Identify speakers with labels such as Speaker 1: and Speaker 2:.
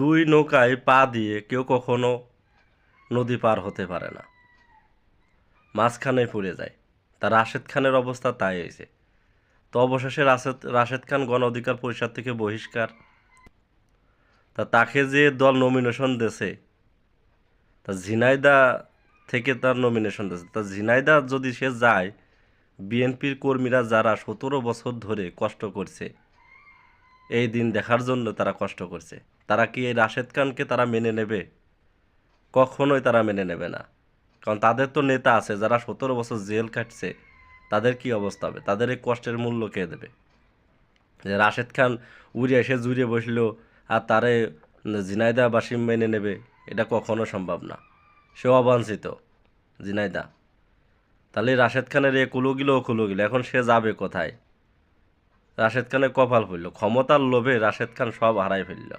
Speaker 1: দুই নৌকায় পা দিয়ে কেউ কখনো নদী পার হতে পারে না। মাঝখানে পড়ে যায়। তা রাশেদ খানের অবস্থা তাই হয়েছে। তো অবশেষে রাশেদ রাশেদ খান গণ অধিকার পরিষদ থেকে বহিষ্কার। তা তাকে যে দল নমিনেশন দেছে, তা ঝিনাইদা থেকে তার নমিনেশন দিয়েছে তা ঝিনাইদা যদি সে যায়, বিএনপির কর্মীরা যারা সতেরো বছর ধরে কষ্ট করছে এই দিন দেখার জন্য তারা কষ্ট করছে। তারা কি এই রাশেদ খানকে তারা মেনে নেবে? কখনোই তারা মেনে নেবে না। কারণ তাদের তো নেতা আছে, যারা সতেরো বছর জেল কাটছে তাদের কি অবস্থা হবে? তাদের এই কষ্টের মূল্য কে দেবে? যে রাশেদ খান উড়ে এসে জুড়ে বসল, আর তারে জিনাইদা বাসিম মেনে নেবে, এটা কখনো সম্ভব না। সে অবাঞ্ছিত, জিনাইদা। তাহলে রাশেদ খানের এ কুলো গিলো ও কুলো এখন সে যাবে কোথায়? রাশেদ খানের কপাল ফুলল ক্ষমতার লোভে রাশেদ খান সব হারাই ফেলল।